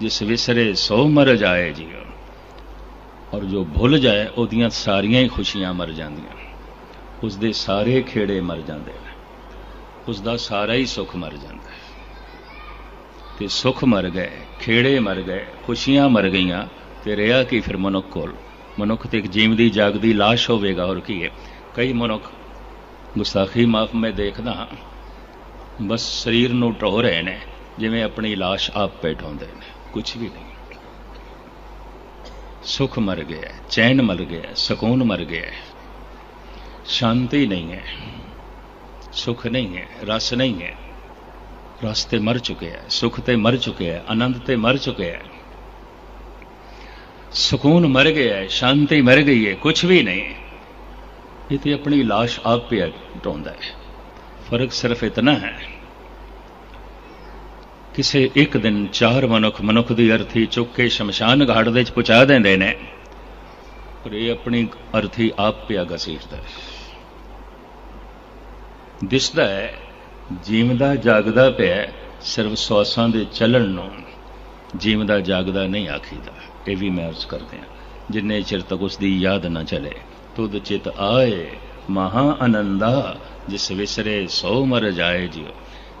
ਜਿਸ ਵਿਸਰੇ ਸੋ ਮਰ ਜਾਏ ਜੀਓ, ਔਰ ਜੋ ਭੁੱਲ ਜਾਏ ਉਹਦੀਆਂ ਸਾਰੀਆਂ ਹੀ ਖੁਸ਼ੀਆਂ ਮਰ ਜਾਂਦੀਆਂ। ਉਸ ਦੇ ਸਾਰੇ ਖੇੜੇ ਮਰ ਜਾਂਦੇ ਨੇ। ਉਸ ਦਾ ਸਾਰਾ ਹੀ ਸੁੱਖ ਮਰ ਜਾਂਦਾ ਹੈ। ਤੇ ਸੁੱਖ ਮਰ ਗਏ, ਖੇੜੇ ਮਰ ਗਏ, ਖੁਸ਼ੀਆਂ ਮਰ ਗਈਆਂ, ਤੇ ਰਿਹਾ ਕੀ ਫਿਰ ਮਨੁੱਖ ਕੋਲ? ਮਨੁੱਖ ਤੇ ਇੱਕ ਜੀਵਦੀ ਜਾਗਦੀ ਲਾਸ਼ ਹੋਵੇਗਾ, ਹੋਰ ਕੀ ਹੈ? ਕਈ ਮਨੁੱਖ ਗੁਸਾਖੀ ਮਾਫ ਮੈਂ ਦੇਖਦਾ ਹਾਂ, ਬਸ ਸਰੀਰ ਨੂੰ ਢੋ ਰਹੇ ਨੇ, ਜਿਵੇਂ ਆਪਣੀ ਲਾਸ਼ ਆਪ ਪੇ ਢੋਂਦੇ ਨੇ। ਕੁਝ ਵੀ ਨਹੀਂ ਸੁਖ ਮਰ ਗਿਆ ਚੈਨ ਮਰ ਗਿਆ ਸਕੂਨ ਮਰ ਗਿਆ ਸ਼ਾਂਤੀ ਨਹੀਂ ਹੈ ਸੁਖ ਨਹੀਂ ਹੈ ਰਸ ਨਹੀਂ ਹੈ ਰਸ ਤੇ ਮਰ ਚੁੱਕਿਆ ਹੈ ਸੁਖ ਤੇ ਮਰ ਚੁੱਕਿਆ ਹੈ ਆਨੰਦ ਤੇ ਮਰ ਚੁੱਕਿਆ ਹੈ ਸਕੂਨ ਮਰ ਗਿਆ ਹੈ ਸ਼ਾਂਤੀ ਮਰ ਗਈ ਹੈ ਕੁਝ ਵੀ ਨਹੀਂ ਇਹ ਤੇ ਆਪਣੀ লাশ ਆਪ ਪਿਆ ਢੋਂਦਾ ਹੈ ਫ਼ਰਕ ਸਿਰਫ ਇਤਨਾ ਹੈ ਕਿਸੇ ਇੱਕ ਦਿਨ ਚਾਰ ਮਨੁੱਖ ਮਨੁੱਖ ਦੀ ਅਰਥੀ ਚੁੱਕ ਕੇ ਸ਼ਮਸ਼ਾਨ ਘਾਟ ਦੇ ਵਿੱਚ ਪਹੁੰਚਾ ਦਿੰਦੇ ਨੇ। ਪਰ ਇਹ ਆਪਣੀ ਅਰਥੀ ਆਪ ਪਿਆ ਗਸੀਟਦਾ ਹੈ। ਦਿਸਦਾ ਹੈ, ਜੀਵਦਾ ਜਾਗਦਾ ਪਿਆ ਸਿਰਫ ਸਵਾਸਾਂ ਦੇ ਚੱਲਣ ਨੂੰ ਜੀਵਦਾ ਜਾਗਦਾ ਨਹੀਂ ਆਖੀਦਾ। ਇਹ ਵੀ ਮੈਂ ਅਰਜ਼ ਕਰਦੇ ਹਾਂ, ਜਿੰਨੇ ਚਿਰ ਤੱਕ ਉਸ ਦੀ ਯਾਦ ਨਾ ਚਲੇ, ਤੁਧ ਚਿਤ ਆਏ ਮਹਾ ਆਨੰਦਾ ਜਿਸ ਵਿਸਰੇ ਸੋ ਮਰ ਜਾਏ ਜਿਉ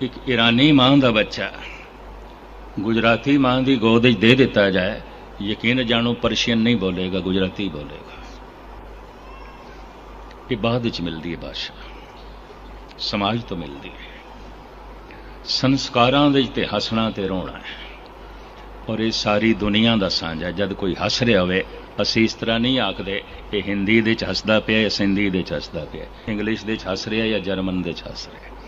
ਇੱਕ ਈਰਾਨੀ ਮਾਂ ਦਾ ਬੱਚਾ। ਗੁਜਰਾਤੀ ਮਾਂ ਦੀ ਗੋਦ ਵਿੱਚ ਦੇ ਦਿੱਤਾ ਜਾਏ, ਯਕੀਨ ਜਾਣੋ ਪਰਸ਼ੀਅਨ ਨਹੀਂ ਬੋਲੇਗਾ, ਗੁਜਰਾਤੀ ਬੋਲੇਗਾ। ਇਹ ਬਾਅਦ ਵਿੱਚ ਮਿਲਦੀ ਹੈ ਭਾਸ਼ਾ। ਸਮਾਜ ਤੋਂ ਮਿਲਦੀ ਹੈ। ਸੰਸਕਾਰਾਂ ਦੇ ਤੇ ਹੱਸਣਾ ਤੇ ਰੋਣਾ ਹੈ। ਔਰ ਇਹ ਸਾਰੀ ਦੁਨੀਆ ਦਾ ਸਾਂਝਾ ਹੈ। ਜਦ ਕੋਈ ਹੱਸ ਰਿਹਾ ਹੋਵੇ, ਅਸੀਂ ਇਸ ਤਰ੍ਹਾਂ ਨਹੀਂ ਆਖਦੇ, ਇਹ ਹਿੰਦੀ ਦੇ ਚ ਹੱਸਦਾ ਪਿਆ ਜਾਂ ਸਿੰਧੀ ਦੇ ਚ ਹੱਸਦਾ ਪਿਆ। ਇੰਗਲਿਸ਼ ਦੇ ਚ ਹੱਸ ਰਿਹਾ ਜਾਂ ਜਰਮਨ ਦੇ ਚ ਹੱਸ ਰਿਹਾ।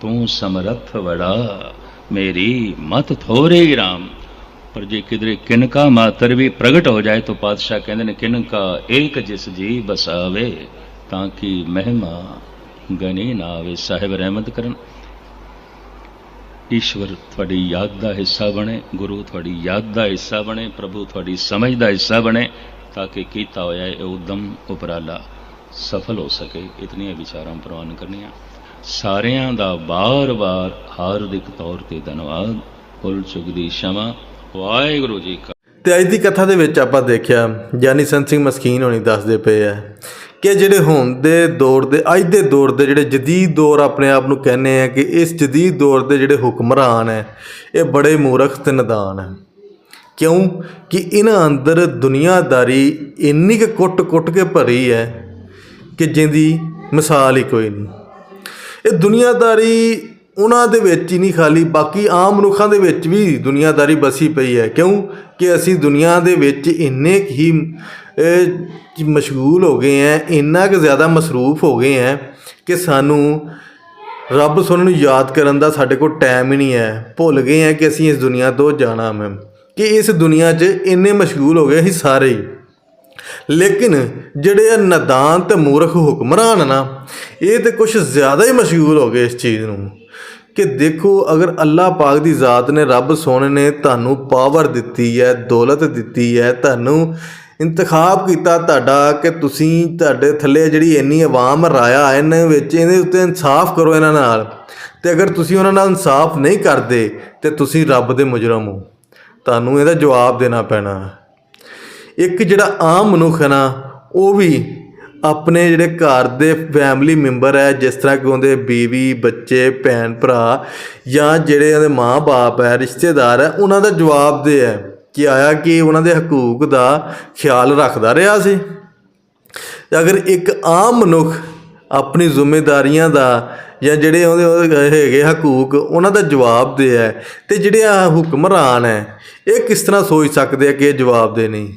ਤੂੰ ਸਮਰੱਥ ਵੜਾ, ਮੇਰੀ ਮਤ ਥੋਰੇ ਰਾਮ। ਪਰ ਜੇ ਕਿਧਰੇ ਕਿਨਕਾ ਮਾਤਰ ਵੀ ਪ੍ਰਗਟ ਹੋ ਜਾਏ ਤਾਂ ਪਾਤਸ਼ਾਹ ਕਹਿੰਦੇ ਨੇ, ਕਿਨਕਾ ਏਕ ਜਿਸ ਜੀ ਬਸਾਵੇ, ਤਾਂ ਕਿ ਮਹਿਮਾ ਗਨੀ ਨਾ ਆਵੇ। ਸਾਹਿਬ ਰਹਿਮਤ ਕਰਨ। ਈਸ਼ਵਰ ਤੁਹਾਡੀ ਯਾਦ ਦਾ ਹਿੱਸਾ ਬਣੇ, ਗੁਰੂ ਤੁਹਾਡੀ ਯਾਦ ਦਾ ਹਿੱਸਾ ਬਣੇ, ਪ੍ਰਭੂ ਤੁਹਾਡੀ ਸਮਝ ਦਾ ਹਿੱਸਾ ਬਣੇ, ਤਾਂ ਕਿ ਕੀਤਾ ਹੋਇਆ ਇਹ ਉਦਮ ਉਪਰਾਲਾ ਸਫਲ ਹੋ ਸਕੇ। ਇਤਨੀਆਂ ਵਿਚਾਰਾਂ ਪ੍ਰਵਾਨ ਕਰਨੀਆਂ। ਸਾਰਿਆਂ ਦਾ ਬਾਰ-ਬਾਰ ਹਾਰਦਿਕ ਤੌਰ ਤੇ ਧੰਨਵਾਦ। ਭੁੱਲ ਚੁੱਕ ਦੀ ਸ਼ਮਾ। ਵਾਹਿਗੁਰੂ ਜੀ ਕਾ ਤੇ ਅੱਜ ਦੀ ਕਥਾ ਦੇ ਵਿੱਚ ਆਪਾਂ ਦੇਖਿਆ, ਗਿਆਨੀ ਸੰਤ ਸਿੰਘ ਮਸਕੀਨ ਹੋਣੀ ਦੱਸਦੇ ਪਏ ਆ ਕਿ ਜਿਹੜੇ ਹੁਣ ਦੇ ਦੌਰ ਦੇ, ਅੱਜ ਦੇ ਦੌਰ ਦੇ ਜਿਹੜੇ ਜਦੀਦ ਦੌਰ ਆਪਣੇ ਆਪ ਨੂੰ ਕਹਿੰਦੇ ਆ ਕਿ ਇਸ ਜਦੀਦ ਦੌਰ ਦੇ ਜਿਹੜੇ ਹੁਕਮਰਾਨ ਹੈ, ਇਹ ਬੜੇ ਮੂਰਖ ਤੇ ਨਦਾਨ ਹੈ। ਕਿਉਂ? ਕਿ ਇਹਨਾਂ ਅੰਦਰ ਦੁਨੀਆਦਾਰੀ ਇੰਨੀ ਕੁ ਕੁੱਟ-ਕੁੱਟ ਕੇ ਭਰੀ ਹੈ ਕਿ ਜਿੰਦੀ ਮਿਸਾਲ ਹੀ ਕੋਈ ਨਹੀਂ। ਇਹ ਦੁਨੀਆਦਾਰੀ ਉਹਨਾਂ ਦੇ ਵਿੱਚ ਹੀ ਨਹੀਂ ਖਾਲੀ, ਬਾਕੀ ਆਮ ਮਨੁੱਖਾਂ ਦੇ ਵਿੱਚ ਵੀ ਦੁਨੀਆਦਾਰੀ ਬਸੀ ਪਈ ਹੈ। ਕਿਉਂ? ਕਿ ਅਸੀਂ ਦੁਨੀਆ ਦੇ ਵਿੱਚ ਇੰਨੇ ਹੀ ਮਸ਼ਗੂਲ ਹੋ ਗਏ ਹੈ, ਇੰਨਾ ਕੁ ਜ਼ਿਆਦਾ ਮਸਰੂਫ ਹੋ ਗਏ ਹੈ ਕਿ ਸਾਨੂੰ ਰੱਬ ਸੁਣਨ ਨੂੰ ਯਾਦ ਕਰਨ ਦਾ ਸਾਡੇ ਕੋਲ ਟਾਈਮ ਹੀ ਨਹੀਂ ਹੈ। ਭੁੱਲ ਗਏ ਹੈ ਕਿ ਅਸੀਂ ਇਸ ਦੁਨੀਆ ਤੋਂ ਜਾਣਾ ਮੈਂ ਕਿ ਇਸ ਦੁਨੀਆ 'ਚ ਇੰਨੇ ਮਸ਼ਗੂਲ ਹੋ ਗਏ ਅਸੀਂ ਸਾਰੇ। ਹੀ ਲੇਕਿਨ ਜਿਹੜੇ ਇਹ ਨਦਾਨ ਤੇ ਮੂਰਖ ਹੁਕਮਰਾਨ ਨਾ, ਇਹ ਤੇ ਕੁਝ ਜ਼ਿਆਦਾ ਹੀ ਮਸ਼ਹੂਰ ਹੋ ਗਏ ਇਸ ਚੀਜ਼ ਨੂੰ ਕਿ ਦੇਖੋ, ਅਗਰ ਅੱਲਾਹ ਪਾਕ ਦੀ ਜ਼ਾਤ ਨੇ ਰੱਬ ਸੋਹਣੇ ਨੇ, ਤੁਹਾਨੂੰ ਪਾਵਰ ਦਿੱਤੀ ਹੈ, ਦੌਲਤ ਦਿੱਤੀ ਹੈ, ਤੁਹਾਨੂੰ ਇੰਤਖਾਬ ਕੀਤਾ ਤੁਹਾਡਾ ਕਿ ਤੁਸੀਂ ਤੁਹਾਡੇ ਥੱਲੇ ਜਿਹੜੀ ਇੰਨੀ ਆਵਾਮ ਰਾਇਆ ਇਹਨਾਂ ਵਿੱਚ ਇਹਦੇ ਉੱਤੇ ਇਨਸਾਫ ਕਰੋ ਇਹਨਾਂ ਨਾਲ। ਤੇ ਅਗਰ ਤੁਸੀਂ ਉਹਨਾਂ ਨਾਲ ਇਨਸਾਫ ਨਹੀਂ ਕਰਦੇ, ਤੇ ਤੁਸੀਂ ਰੱਬ ਦੇ ਮੁਜਰਮ ਹੋ। ਤੁਹਾਨੂੰ ਇਹਦਾ ਜਵਾਬ ਦੇਣਾ ਪੈਣਾ। ਇੱਕ ਜਿਹੜਾ ਆਮ ਮਨੁੱਖ ਹੈ ਨਾ, ਉਹ ਵੀ ਆਪਣੇ ਜਿਹੜੇ ਘਰ ਦੇ ਫੈਮਿਲੀ ਮੈਂਬਰ ਹੈ, ਜਿਸ ਤਰ੍ਹਾਂ ਕਿ ਉਹਦੇ ਬੀਵੀ, ਬੱਚੇ, ਭੈਣ, ਭਰਾ ਜਾਂ ਜਿਹੜੇ ਉਹਦੇ ਮਾਂ-ਬਾਪ ਹੈ, ਰਿਸ਼ਤੇਦਾਰ ਹੈ, ਉਹਨਾਂ ਦਾ ਜਵਾਬ ਦੇ ਹੈ ਕਿ ਆਇਆ ਕਿ ਉਹਨਾਂ ਦੇ ਹਕੂਕ ਦਾ ਖਿਆਲ ਰੱਖਦਾ ਰਿਹਾ ਸੀ। ਅਗਰ ਇੱਕ ਆਮ ਮਨੁੱਖ ਆਪਣੀ ਜ਼ਿੰਮੇਵਾਰੀਆਂ ਦਾ ਜਾਂ ਜਿਹੜੇ ਉਹਦੇ ਉਹਦੇ ਹੈਗੇ ਹਕੂਕ, ਉਹਨਾਂ ਦਾ ਜਵਾਬ ਦੇ ਹੈ ਤੇ ਜਿਹੜੇ ਆ ਹੁਕਮਰਾਨ ਹੈ, ਇਹ ਕਿਸ ਤਰ੍ਹਾਂ ਸੋਚ ਸਕਦੇ ਆ ਕਿ ਇਹ ਜਵਾਬ ਦੇ ਨਹੀਂ?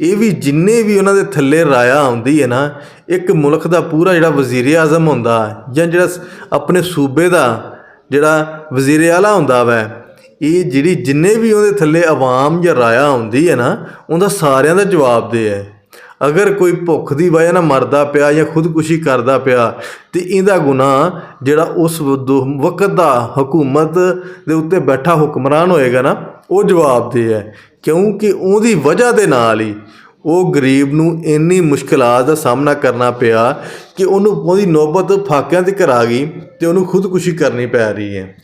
ਇਹ ਵੀ ਜਿੰਨੇ ਵੀ ਉਹਨਾਂ ਦੇ ਥੱਲੇ ਰਾਇਆ ਆਉਂਦੀ ਹੈ ਨਾ, ਇੱਕ ਮੁਲਕ ਦਾ ਪੂਰਾ ਜਿਹੜਾ ਵਜ਼ੀਰ ਆਜ਼ਮ ਹੁੰਦਾ ਜਾਂ ਜਿਹੜਾ ਆਪਣੇ ਸੂਬੇ ਦਾ ਜਿਹੜਾ ਵਜ਼ੀਰ ਆਲਾ ਹੁੰਦਾ ਵੈ, ਇਹ ਜਿਹੜੀ ਜਿੰਨੇ ਵੀ ਉਹਦੇ ਥੱਲੇ ਆਵਾਮ ਜਾਂ ਰਾਇਆ ਆਉਂਦੀ ਹੈ ਨਾ, ਉਹਦਾ ਸਾਰਿਆਂ ਦਾ ਜਵਾਬ ਦੇ ਹੈ। ਅਗਰ ਕੋਈ ਭੁੱਖ ਦੀ ਵਜ੍ਹਾ ਨਾਲ ਮਰਦਾ ਪਿਆ ਜਾਂ ਖੁਦਕੁਸ਼ੀ ਕਰਦਾ ਪਿਆ, ਤੇ ਇਹਦਾ ਗੁਨਾਹ ਜਿਹੜਾ ਉਸ ਵਦੋ- ਵਕਤ ਦਾ ਹਕੂਮਤ ਦੇ ਉੱਤੇ ਬੈਠਾ ਹੁਕਮਰਾਨ ਹੋਏਗਾ ਨਾ, ਉਹ ਜਵਾਬ ਦੇ ਹੈ। ਕਿਉਂਕਿ ਉਹਦੀ ਵਜ੍ਹਾ ਦੇ ਨਾਲ ਹੀ ਉਹ ਗਰੀਬ ਨੂੰ ਇੰਨੀ ਮੁਸ਼ਕਲਾਂ ਦਾ ਸਾਹਮਣਾ ਕਰਨਾ ਪਿਆ ਕਿ ਉਹਨੂੰ ਉਹਦੀ ਨੌਬਤ ਫਾਕਿਆਂ ਤੇ ਕਰਾ ਗਈ ਤੇ ਉਹਨੂੰ ਖੁਦਕੁਸ਼ੀ ਕਰਨੀ ਪੈ ਰਹੀ ਹੈ।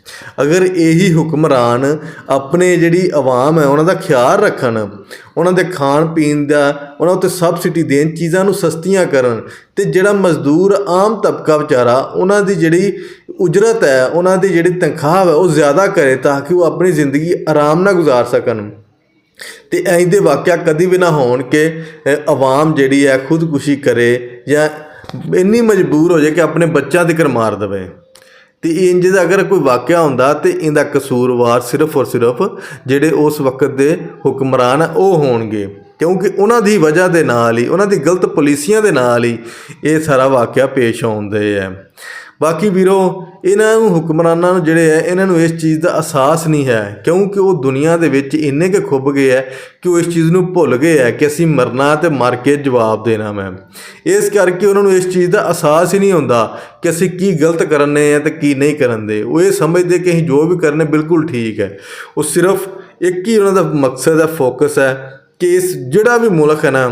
ਅਗਰ ਇਹੀ ਹੁਕਮਰਾਨ ਆਪਣੇ ਜਿਹੜੀ ਆਵਾਮ ਹੈ, ਉਹਨਾਂ ਦਾ ਖਿਆਲ ਰੱਖਣ, ਉਹਨਾਂ ਦੇ ਖਾਣ ਪੀਣ ਦਾ, ਉਹਨਾਂ ਉੱਤੇ ਸਬਸਿਡੀ ਦੇਣ, ਚੀਜ਼ਾਂ ਨੂੰ ਸਸਤੀਆਂ ਕਰਨ ਤੇ ਜਿਹੜਾ ਮਜ਼ਦੂਰ ਆਮ ਤਬਕਾ ਵਿਚਾਰਾ, ਉਹਨਾਂ ਦੀ ਜਿਹੜੀ ਉਜਰਤ ਹੈ, ਉਹਨਾਂ ਦੀ ਜਿਹੜੀ ਤਨਖਾਹ ਹੈ, ਉਹ ਜ਼ਿਆਦਾ ਕਰੇ ਤਾਂ ਕਿ ਉਹ ਆਪਣੀ ਜ਼ਿੰਦਗੀ ਆਰਾਮ ਨਾਲ ਗੁਜ਼ਾਰ ਸਕਣ। ਤੇ ਐਂ ਦੇ ਵਾਕਿਆ ਕਦੀ ਵੀ ਨਾ ਹੋਣ ਕਿ ਆਵਾਮ ਜਿਹੜੀ ਹੈ ਖੁਦਕੁਸ਼ੀ ਕਰੇ ਜਾਂ ਇੰਨੀ ਮਜਬੂਰ ਹੋ ਜਾਏ ਕਿ ਆਪਣੇ ਬੱਚਿਆਂ ਤੇ ਮਾਰ ਦੇਵੇ। ਤੇ ਇੰਜ ਦਾ ਅਗਰ ਕੋਈ ਵਾਕਿਆ ਹੁੰਦਾ ਤੇ ਇਹਦਾ ਕਸੂਰਵਾਰ ਸਿਰਫ ਔਰ ਸਿਰਫ ਜਿਹੜੇ ਉਸ ਵਕਤ ਦੇ ਹੁਕਮਰਾਨ ਉਹ ਹੋਣਗੇ। ਕਿਉਂਕਿ ਉਹਨਾਂ ਦੀ ਵਜ੍ਹਾ ਦੇ ਨਾਲ ਹੀ, ਉਹਨਾਂ ਦੀ ਗਲਤ ਪਾਲਿਸੀਆਂ ਦੇ ਨਾਲ ਹੀ ਇਹ ਸਾਰਾ ਵਾਕਿਆ ਪੇਸ਼ ਆਉਂਦੇ ਹੈ। ਬਾਕੀ ਵੀਰੋ, ਇਹਨਾਂ ਨੂੰ ਹੁਕਮਰਾਨਾਂ ਨੂੰ ਜਿਹੜੇ ਹੈ, ਇਹਨਾਂ ਨੂੰ ਇਸ ਚੀਜ਼ ਦਾ ਅਹਿਸਾਸ ਨਹੀਂ ਹੈ, ਕਿਉਂਕਿ ਉਹ ਦੁਨੀਆ ਦੇ ਵਿੱਚ ਇੰਨੇ ਕੁ ਖੁੱਭ ਗਏ ਹੈ ਕਿ ਉਹ ਇਸ ਚੀਜ਼ ਨੂੰ ਭੁੱਲ ਗਏ ਹੈ ਕਿ ਅਸੀਂ ਮਰਨਾ ਤੇ ਮਰ ਕੇ ਜਵਾਬ ਦੇਣਾ ਮੈਂ ਇਸ ਕਰਕੇ ਉਹਨਾਂ ਨੂੰ ਇਸ ਚੀਜ਼ ਦਾ ਅਹਿਸਾਸ ਹੀ ਨਹੀਂ ਹੁੰਦਾ ਕਿ ਅਸੀਂ ਕੀ ਗਲਤ ਕਰਨੇ ਆ ਤੇ ਕੀ ਨਹੀਂ ਕਰਨ ਦੇ। ਉਹ ਇਹ ਸਮਝਦੇ ਕਿ ਅਸੀਂ ਜੋ ਵੀ ਕਰਨੇ ਬਿਲਕੁਲ ਠੀਕ ਹੈ। ਉਹ ਸਿਰਫ ਇੱਕ ਹੀ ਉਹਨਾਂ ਦਾ ਮਕਸਦ ਹੈ, ਫੋਕਸ ਹੈ ਕਿ ਇਸ ਜਿਹੜਾ ਵੀ ਮੁਲਕ ਹੈ ਨਾ,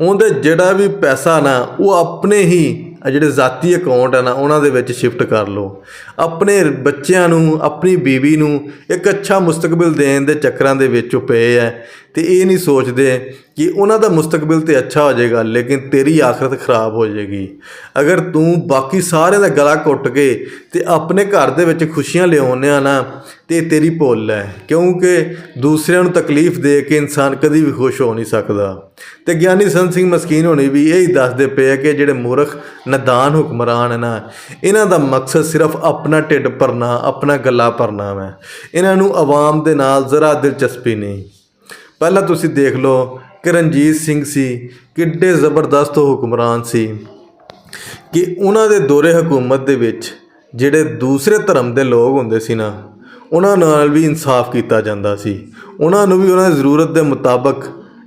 ਉਹਦੇ ਜਿਹੜਾ ਵੀ ਪੈਸਾ ਨਾ, ਉਹ ਆਪਣੇ ਹੀ ਆ ਜਿਹੜੇ ਜ਼ਾਤੀ ਅਕਾਊਂਟ ਆ ਨਾ, ਉਹਨਾਂ ਦੇ ਵਿੱਚ ਸ਼ਿਫਟ ਕਰ ਲਓ। ਆਪਣੇ ਬੱਚਿਆਂ ਨੂੰ, ਆਪਣੀ ਬੀਵੀ ਨੂੰ ਇੱਕ ਅੱਛਾ ਮੁਸਤਕਬਲ ਦੇਣ ਦੇ ਚੱਕਰਾਂ ਦੇ ਵਿੱਚ ਉਹ ਪਏ ਐ ਤੇ ਇਹ ਨਹੀਂ ਸੋਚਦੇ ਕਿ ਉਹਨਾਂ ਦਾ ਮੁਸਤਕਬਲ ਤੇ ਅੱਛਾ ਹੋ ਜਾਏਗਾ, ਲੇਕਿਨ ਤੇਰੀ ਆਖਰਤ ਖਰਾਬ ਹੋ ਜਾਏਗੀ। ਅਗਰ ਤੂੰ ਬਾਕੀ ਸਾਰਿਆਂ ਦਾ ਗਲਾ ਘੁੱਟ ਕੇ ਤੇ ਆਪਣੇ ਘਰ ਦੇ ਵਿੱਚ ਖੁਸ਼ੀਆਂ ਲਿਆਉਂਦਿਆਂ ਨਾ, ਤੇ ਇਹ ਤੇਰੀ ਭੁੱਲ ਹੈ ਕਿਉਂਕਿ ਦੂਸਰਿਆਂ ਨੂੰ ਤਕਲੀਫ ਦੇ ਕੇ ਇਨਸਾਨ ਕਦੀ ਵੀ ਖੁਸ਼ ਹੋ ਨਹੀਂ ਸਕਦਾ। ਤੇ ਗਿਆਨੀ ਸੰਤ ਸਿੰਘ ਮਸਕੀਨ ਹੋਣੀ ਵੀ ਇਹੀ ਦੱਸਦੇ ਪਏ ਆ ਕਿ ਜਿਹੜੇ ਮੂਰਖ, ਨਦਾਨ ਹੁਕਮਰਾਨ ਨਾ ਇਹਨਾਂ ਦਾ ਮਕਸਦ ਸਿਰਫ ਆਪਣਾ ਢਿੱਡ ਭਰਨਾ, ਆਪਣਾ ਗੱਲਾ ਭਰਨਾ ਹੈ ਇਹਨਾਂ ਨੂੰ ਆਵਾਮ ਦੇ ਨਾਲ ਜ਼ਰਾ ਦਿਲਚਸਪੀ ਨਹੀਂ। ਪਹਿਲਾਂ ਤੁਸੀਂ ਦੇਖ ਲਓ ਕਿ ਰਣਜੀਤ ਸਿੰਘ ਸੀ, ਕਿੱਡੇ ਜ਼ਬਰਦਸਤ ਹੁਕਮਰਾਨ ਸੀ ਕਿ ਉਹਨਾਂ ਦੇ ਦੌਰੇ ਹਕੂਮਤ ਦੇ ਵਿੱਚ ਜਿਹੜੇ ਦੂਸਰੇ ਧਰਮ ਦੇ ਲੋਕ ਹੁੰਦੇ ਸੀ ਨਾ, ਉਹਨਾਂ ਨਾਲ ਵੀ ਇਨਸਾਫ ਕੀਤਾ ਜਾਂਦਾ ਸੀ। ਉਹਨਾਂ ਨੂੰ ਵੀ ਉਹਨਾਂ ਦੀ ਜ਼ਰੂਰਤ ਦੇ ਮੁਤਾਬਕ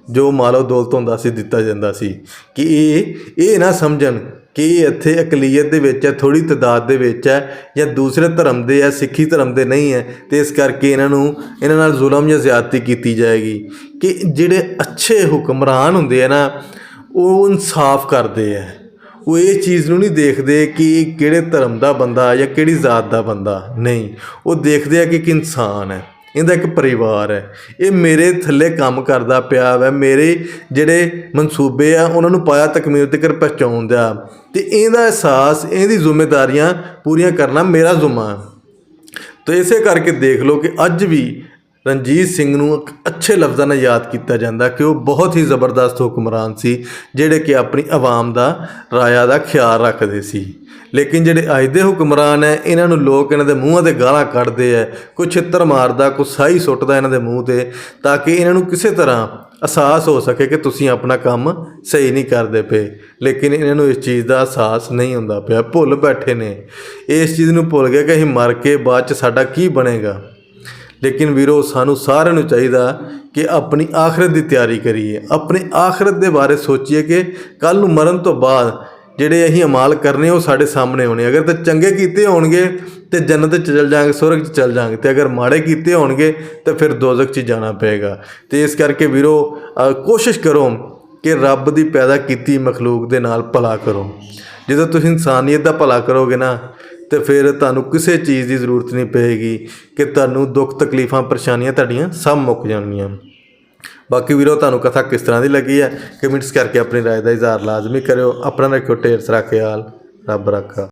ਜੋ ਮਾਲੋ ਦੌਲਤ ਹੁੰਦਾ ਸੀ ਦਿੱਤਾ ਜਾਂਦਾ ਸੀ ਕਿ ਇਹ ਇਹ ਨਾ ਸਮਝਣ ਕਿ ਇੱਥੇ ਅਕਲੀਅਤ ਦੇ ਵਿੱਚ ਹੈ ਥੋੜੀ ਤਦਾਦ ਦੇ ਵਿੱਚ ਹੈ ਜਾਂ ਦੂਸਰੇ ਧਰਮ ਦੇ ਹੈ, ਸਿੱਖੀ ਧਰਮ ਦੇ ਨਹੀਂ ਹੈ, ਤੇ ਇਸ ਕਰਕੇ ਇਹਨਾਂ ਨੂੰ, ਇਹਨਾਂ ਨਾਲ ਜ਼ੁਲਮ ਜਾਂ ਜ਼ਿਆਦਤੀ ਕੀਤੀ ਜਾਏਗੀ। ਕਿ ਜਿਹੜੇ ਅੱਛੇ ਹੁਕਮਰਾਨ ਹੁੰਦੇ ਆ ਨਾ, ਉਹ ਇਨਸਾਫ ਕਰਦੇ ਆ। ਉਹ ਇਹ ਚੀਜ਼ ਨੂੰ ਨਹੀਂ ਦੇਖਦੇ ਕਿ ਕਿਹੜੇ ਧਰਮ ਦਾ ਬੰਦਾ ਜਾਂ ਕਿਹੜੀ ਜ਼ਾਤ ਦਾ ਬੰਦਾ। ਨਹੀਂ, ਉਹ ਦੇਖਦੇ ਆ ਕਿ ਇੱਕ ਇਨਸਾਨ ਹੈ। ਇਹਦਾ ਇੱਕ ਪਰਿਵਾਰ ਹੈ। ਇਹ ਮੇਰੇ ਥੱਲੇ ਕੰਮ ਕਰਦਾ ਪਿਆ ਵੈ, ਮੇਰੇ ਜਿਹੜੇ ਮਨਸੂਬੇ ਆ, ਉਹਨਾਂ ਨੂੰ ਪਾਇਆ ਤਕਮੀਲ ਤੱਕ ਪਹੁੰਚਾਉਂਦਾ ਤੇ ਇਹਦਾ ਅਹਿਸਾਸ, ਇਹਦੀ ਜ਼ਿੰਮੇਵਾਰੀਆਂ ਪੂਰੀਆਂ ਕਰਨਾ ਮੇਰਾ ਜ਼ੁਮਾ। ਹੈ ਇਸੇ ਕਰਕੇ ਦੇਖ ਲਓ ਕਿ ਅੱਜ ਵੀ ਰਣਜੀਤ ਸਿੰਘ ਨੂੰ ਇੱਕ ਅੱਛੇ ਲਫ਼ਜ਼ਾਂ ਨਾਲ ਯਾਦ ਕੀਤਾ ਜਾਂਦਾ ਕਿ ਉਹ ਬਹੁਤ ਹੀ ਜ਼ਬਰਦਸਤ ਹੁਕਮਰਾਨ ਸੀ, ਜਿਹੜੇ ਕਿ ਆਪਣੀ ਆਵਾਮ ਦਾ ਰਾਇਆ ਦਾ ਖਿਆਲ ਰੱਖਦੇ ਸੀ। ਲੇਕਿਨ ਜਿਹੜੇ ਅੱਜ ਦੇ ਹੁਕਮਰਾਨ ਹੈ, ਇਹਨਾਂ ਨੂੰ ਲੋਕ ਇਹਨਾਂ ਦੇ ਮੂੰਹਾਂ ਤੇ ਗਾਲਾਂ ਕੱਢਦੇ ਐ ਕੋਈ ਛਿੱਤਰ ਮਾਰਦਾ, ਕੋਈ ਸਾਈ ਸੁੱਟਦਾ ਇਹਨਾਂ ਦੇ ਮੂੰਹ ਤੇ, ਤਾਂ ਕਿ ਇਹਨਾਂ ਨੂੰ ਕਿਸੇ ਤਰ੍ਹਾਂ ਅਹਿਸਾਸ ਹੋ ਸਕੇ ਕਿ ਤੁਸੀਂ ਆਪਣਾ ਕੰਮ ਸਹੀ ਨਹੀਂ ਕਰਦੇ ਪਏ। ਲੇਕਿਨ ਇਹਨਾਂ ਨੂੰ ਇਸ ਚੀਜ਼ ਦਾ ਅਹਿਸਾਸ ਨਹੀਂ ਹੁੰਦਾ ਪਿਆ, ਭੁੱਲ ਬੈਠੇ ਨੇ। ਇਸ ਚੀਜ਼ ਨੂੰ ਭੁੱਲ ਗਏ ਕਿ ਅਸੀਂ ਮਰ ਕੇ ਬਾਅਦ ਚ ਸਾਡਾ ਕੀ ਬਣੇਗਾ? ਲੇਕਿਨ ਵੀਰੋ, ਸਾਨੂੰ ਸਾਰਿਆਂ ਨੂੰ ਚਾਹੀਦਾ ਕਿ ਆਪਣੀ ਆਖਰਤ ਦੀ ਤਿਆਰੀ ਕਰੀਏ। ਆਪਣੀ ਆਖਰਤ ਦੇ ਬਾਰੇ ਸੋਚੀਏ ਕਿ ਕੱਲ ਨੂੰ ਮਰਨ ਤੋਂ ਬਾਅਦ ਜਿਹੜੇ ਅਸੀਂ ਅਮਾਲ ਕਰਨੇ, ਉਹ ਸਾਡੇ ਸਾਹਮਣੇ ਹੋਣੇ ਅਗਰ ਤਾਂ ਚੰਗੇ ਕੀਤੇ ਹੋਣਗੇ, ਤੇ ਜੰਨਤ 'ਚ ਚਲ ਜਾਾਂਗੇ ਸੁਰਗ 'ਚ ਚਲ ਜਾਾਂਗੇ ਤੇ ਅਗਰ ਮਾੜੇ ਕੀਤੇ ਹੋਣਗੇ, ਤਾਂ ਫਿਰ ਦੋਜ਼ਖ 'ਚ ਜਾਣਾ ਪਏਗਾ। ਤੇ ਇਸ ਕਰਕੇ ਵੀਰੋ ਕੋਸ਼ਿਸ਼ ਕਰੋ ਕਿ ਰੱਬ ਦੀ ਪੈਦਾ ਕੀਤੀ ਮਖਲੂਕ ਦੇ ਨਾਲ ਭਲਾ ਕਰੋ। ਜਦੋਂ ਤੁਸੀਂ ਇਨਸਾਨੀਅਤ ਦਾ ਭਲਾ ਕਰੋਗੇ ਨਾ ਤੇ ਫਿਰ ਤੁਹਾਨੂੰ ਕਿਸੇ ਚੀਜ਼ ਦੀ ਜ਼ਰੂਰਤ ਨਹੀਂ ਪਏਗੀ ਕਿ ਤੁਹਾਨੂੰ ਦੁੱਖ, ਤਕਲੀਫਾਂ, ਪਰੇਸ਼ਾਨੀਆਂ ਤੁਹਾਡੀਆਂ ਸਭ ਮੁੱਕ ਜਾਣਗੀਆਂ। ਬਾਕੀ ਵੀਰੋ, ਤੁਹਾਨੂੰ ਕਥਾ ਕਿਸ ਤਰ੍ਹਾਂ ਦੀ ਲੱਗੀ ਹੈ, ਕਮੈਂਟਸ ਕਰਕੇ ਆਪਣੀ ਰਾਏ ਦਾ ਇਜ਼ਹਾਰ ਲਾਜ਼ਮੀ ਕਰਿਓ। ਆਪਣਾ ਰੱਖਿਓ ਢੇਰ ਸਾਰਾ ਖਿਆਲ ਰੱਬ ਰੱਖਾ।